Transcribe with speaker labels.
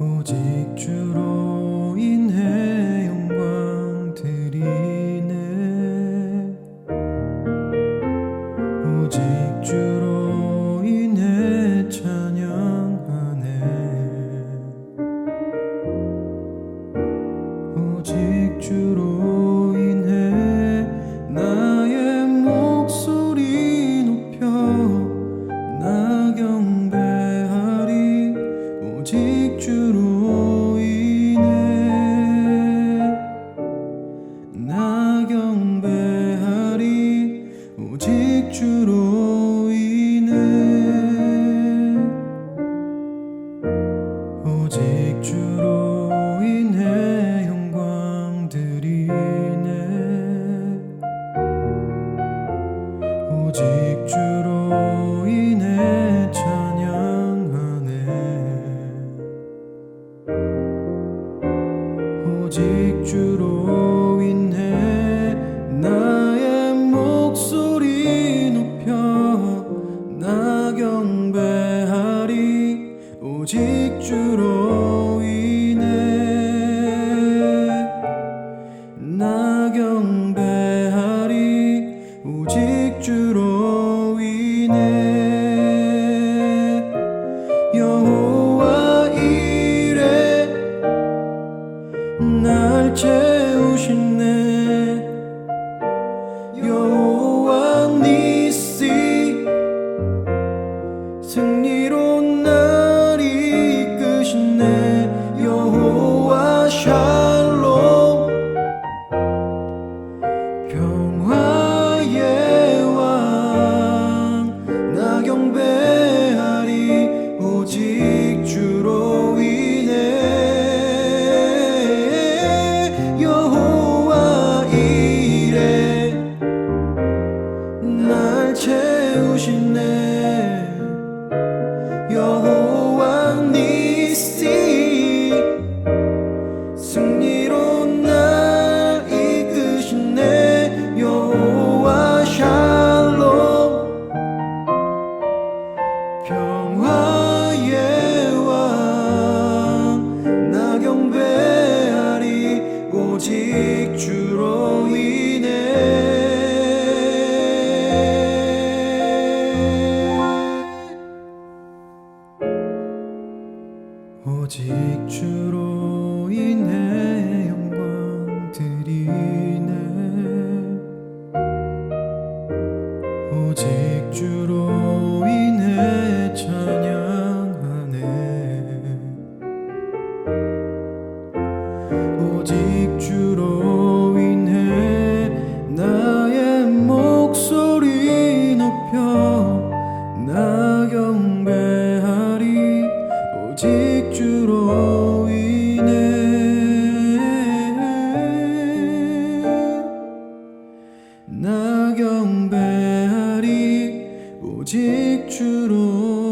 Speaker 1: 오직 주로 주로 인해 나 주로 인해 나의 목소리 높여 나 경배하리. 오직 주로 날 채우시네 채우시네. 주로 인해 영광 드리네. 오직 주로 인해 찬양하네 오직 주로 인해 나의 목소리 높여 주로 인해 나 경배하리 오직 주로